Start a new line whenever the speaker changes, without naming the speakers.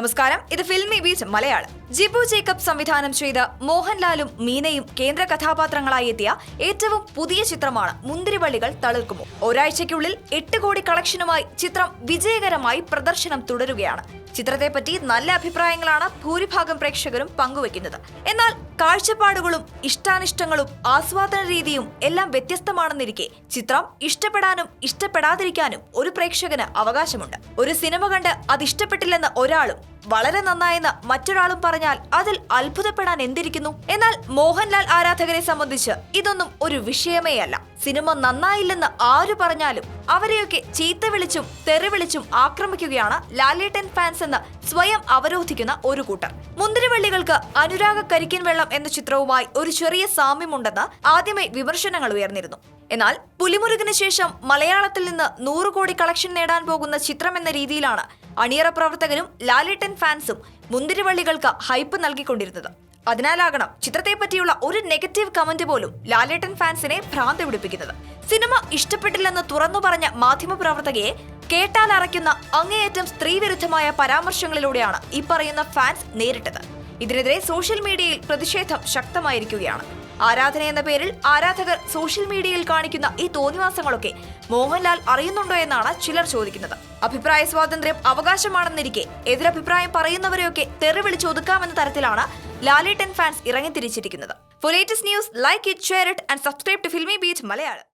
നമസ്കാരം. ഇത് filmy beach Malayalam. Jibu Jacob സംവിധാനം ചെയ്ത മോഹൻലാലും മീനയും കേന്ദ്ര കഥാപാത്രങ്ങളായി എത്തിയ ഏറ്റവും പുതിയ ചിത്രമാണ് മുന്തിരിവള്ളികൾ തളിർക്കുമോ. ഒരാഴ്ചയ്ക്കുള്ളിൽ എട്ട് കോടി കളക്ഷനുമായി ചിത്രം വിജയകരമായി പ്രദർശനം തുടരുകയാണ്. ചിത്രത്തെ പറ്റി നല്ല അഭിപ്രായങ്ങളാണ് ഭൂരിഭാഗം പ്രേക്ഷകരും പങ്കുവെക്കുന്നത് എന്നാൽ കാഴ്ചപ്പാടുകളും ഇഷ്ടാനിഷ്ടങ്ങളും ആസ്വാദന രീതിയും എല്ലാം വ്യത്യസ്തമാണെന്നിരിക്കെ ചിത്രം ഇഷ്ടപ്പെടാനും ഇഷ്ടപ്പെടാതിരിക്കാനും ഒരു പ്രേക്ഷകന് അവകാശമുണ്ട്. ഒരു സിനിമ കണ്ട് അത് ഇഷ്ടപ്പെട്ടില്ലെന്ന് ഒരാളും വളരെ നന്നായെന്ന് മറ്റൊരാളും പറഞ്ഞാൽ അതിൽ അത്ഭുതപ്പെടാൻ എന്തിരിക്കുന്നു? എന്നാൽ മോഹൻലാൽ ആരാധകരെ സംബന്ധിച്ച് ഇതൊന്നും ഒരു വിഷയമേ അല്ല. സിനിമ നന്നായില്ലെന്ന് ആര് പറഞ്ഞാലും അവരെയൊക്കെ ചീത്ത വിളിച്ചും തെറി വിളിച്ചും ആക്രമിക്കുകയാണ് ലാലേട്ടൻ ഫാൻസ് എന്ന് സ്വയം അവരോധിക്കുന്ന ഒരു കൂട്ടർ. മുന്തിരിവള്ളികൾക്ക് അനുരാഗ കരിക്കിൻ വെള്ളം എന്ന ചിത്രവുമായി ഒരു ചെറിയ സാമ്യമുണ്ടെന്ന് ആദ്യമേ വിമർശനങ്ങൾ ഉയർന്നിരുന്നു. എന്നാൽ പുലിമുരുകിന് ശേഷം മലയാളത്തിൽ നിന്ന് നൂറ് കോടി കളക്ഷൻ നേടാൻ പോകുന്ന ചിത്രം എന്ന രീതിയിലാണ് അണിയറ പ്രവർത്തകരും ലാലേട്ടൻ ഫാൻസും മുന്തിരിവള്ളികൾക്ക് ഹൈപ്പ് നൽകിക്കൊണ്ടിരുന്നത്. അതിനാലാകണം ചിത്രത്തെ പറ്റിയുള്ള ഒരു നെഗറ്റീവ് കമന്റ് പോലും ലാലേട്ടൻ ഫാൻസിനെ ഭ്രാന്ത് പിടിപ്പിക്കുന്നത്. സിനിമ ഇഷ്ടപ്പെട്ടില്ലെന്ന് തുറന്നു പറഞ്ഞ മാധ്യമപ്രവർത്തകയെ കേട്ടാൽ അറയ്ക്കുന്ന അങ്ങേയറ്റം സ്ത്രീവിരുദ്ധമായ പരാമർശങ്ങളിലൂടെയാണ് ഈ പറയുന്ന ഫാൻസ് നേരിട്ടത്. ഇതിനെതിരെ സോഷ്യൽ മീഡിയയിൽ പ്രതിഷേധം ശക്തമായിരിക്കുകയാണ്. ആരാധന എന്ന പേരിൽ ആരാധകർ സോഷ്യൽ മീഡിയയിൽ കാണിക്കുന്ന ഈ തോന്നിവാസങ്ങളൊക്കെ മോഹൻലാൽ അറിയുന്നുണ്ടോ എന്നാണ് ചിലർ ചോദിക്കുന്നത്. അഭിപ്രായ സ്വാതന്ത്ര്യം അവകാശമാണെന്നിരിക്കെ എതിരഭിപ്രായം പറയുന്നവരെയൊക്കെ തെറി വിളിച്ചൊതുക്കാമെന്ന തരത്തിലാണ് Lalettan fans ഇറങ്ങിത്തിരിച്ചിരിക്കുന്നത്. For latest news like it share it and subscribe to filmy beach Malayalam